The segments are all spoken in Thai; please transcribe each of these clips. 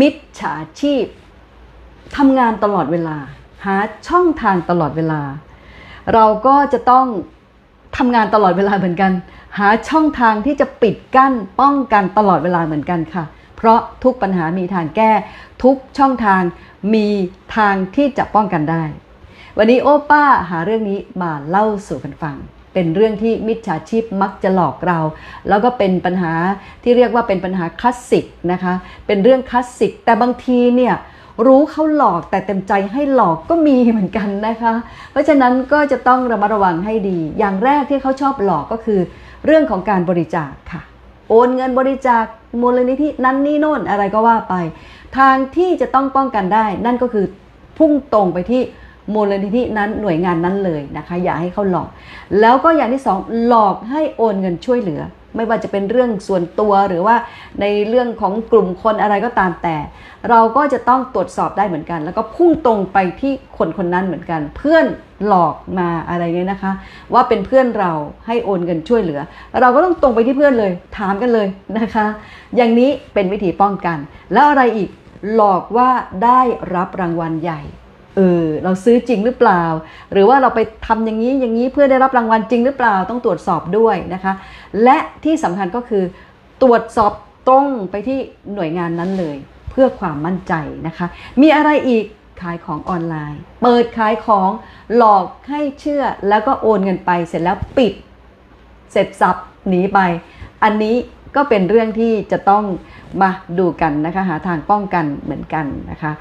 มิจฉาชีพทำงานตลอดเวลา หาช่องทางตลอดเวลา เราก็จะต้องทำงานตลอดเวลาเหมือนกัน หาช่องทางที่จะปิดกั้นป้องกันตลอดเวลาเหมือนกันค่ะ เพราะทุกปัญหามีทางแก้ ทุกช่องทางมีทางที่จะป้องกันได้ วันนี้โอป้าหาเรื่องนี้มาเล่าสู่กันฟัง เป็นเรื่องที่มิจฉาชีพมักจะหลอกเรา แล้วก็เป็นปัญหาที่เรียกว่าเป็นปัญหาคลาสสิกนะคะ เป็นเรื่องคลาสสิก แต่บางทีเนี่ยรู้เขาหลอกแต่เต็มใจให้หลอกก็มีเหมือนกันนะคะ เพราะฉะนั้นก็จะต้องระมัดระวังให้ดี อย่างแรกที่เขาชอบหลอกก็คือ เรื่องของการบริจาคค่ะ โอนเงินบริจาคมูลนิธินั้นนี่โน่นอะไรก็ว่าไป ทางที่จะต้องป้องกันได้ นั่นก็คือพุ่งตรงไปที่ มูลนิธินั้นหน่วยงานนั้นเลยนะคะ อย่าให้เขาหลอก แล้วก็อย่างที่สองหลอกให้โอนเงินช่วยเหลือ ไม่ว่าจะเป็นเรื่องส่วนตัวหรือว่าในเรื่องของกลุ่มคนอะไรก็ตามแต่ เราก็จะต้องตรวจสอบได้เหมือนกัน แล้วก็พุ่งตรงไปที่คนคนนั้นเหมือนกัน เพื่อนหลอกมาอะไรเงี้ยนะคะ ว่าเป็นเพื่อนเราให้โอนเงินช่วยเหลือ เราก็ต้องตรงไปที่เพื่อนเลย ถามกันเลยนะคะ อย่างนี้เป็นวิธีป้องกัน แล้วอะไรอีกหลอกว่าได้รับรางวัลใหญ่ เออเราซื้อจริงหรือเปล่า หรือว่าเราไปทำอย่างนี้อย่างนี้เพื่อได้รับรางวัลจริงหรือเปล่าต้องตรวจสอบด้วยนะคะ และที่สำคัญก็คือ ตรวจสอบตรงไปที่หน่วยงานนั้นเลย เพื่อความมั่นใจนะคะ มีอะไรอีกขายของออนไลน์ เปิดขายของหลอกให้เชื่อแล้วก็โอนเงินไปเสร็จแล้วปิด เสร็จสับหนีไป อันนี้ก็เป็นเรื่องที่จะต้อง มาดูกันนะคะหาทางป้องกันเหมือนกันนะคะ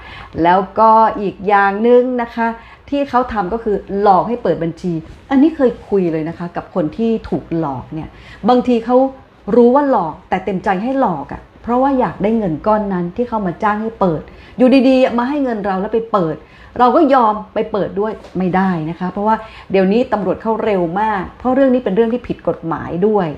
แล้วก็อีกอย่างหนึ่งนะคะ ที่เขาทำก็คือหลอกให้เปิดบัญชี อันนี้เคยคุยเลยนะคะกับคนที่ถูกหลอกเนี่ยบางทีเขารู้ว่าหลอกแต่เต็มใจให้หลอกอะ่ะ เพราะว่าอยากได้เงินก้อนนั้นที่เขามาจ้างให้เปิด อยู่ดีๆ มาให้เงินเราแล้วไปเปิด เราก็ยอมไปเปิดด้วยไม่ได้นะคะ เพราะว่าเดี๋ยวนี้ตำรวจเข้าเร็วมาก เพราะเรื่องนี้เป็นเรื่องที่ผิดกฎหมายด้วย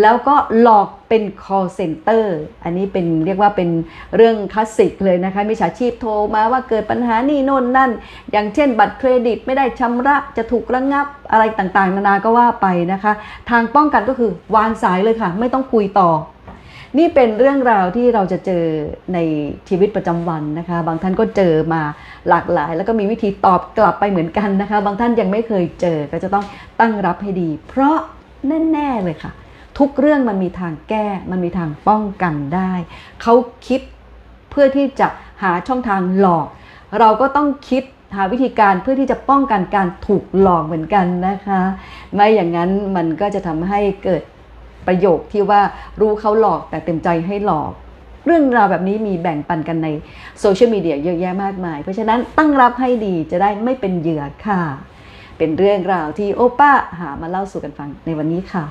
แล้วก็หลอกเป็น call center อันนี้เป็นเรียกว่าเป็นเรื่องคลาสสิกเลยนะคะมิจฉาชีพโทรมาว่าเกิดปัญหานี่โน่นนั่น อย่างเช่นบัตรเครดิตไม่ได้ชำระจะถูกระงับอะไรต่างๆ นานาก็ว่าไปนะคะ ทางป้องกันก็คือวางสายเลยค่ะ ไม่ต้องคุยต่อ นี่เป็นเรื่องราวที่เราจะเจอในชีวิตประจำวันนะคะ บางท่านก็เจอมาหลากหลาย แล้วก็มีวิธีตอบกลับไปเหมือนกันนะคะ บางท่านยังไม่เคยเจอก็จะต้องตั้งรับให้ดี เพราะแน่ๆเลยค่ะ ทุกเรื่องมันมีทางแก้ มันมีทางป้องกันได้ เขาคิดเพื่อที่จะหาช่องทางหลอก เราก็ต้องคิดหาวิธีการเพื่อที่จะป้องกันการถูกหลอกเหมือนกันนะคะ ไม่อย่างนั้นมันก็จะทำให้เกิด ประโยคที่ว่ารู้เขาหลอกแต่เต็มใจให้หลอก เรื่องราวแบบนี้มีแบ่งปันกันในโซเชียลมีเดียเยอะแยะมากมาย เพราะฉะนั้นตั้งรับให้ดีจะได้ไม่เป็นเหยื่อค่ะ เป็นเรื่องราวที่โอป้าหามาเล่าสู่กันฟังในวันนี้ค่ะ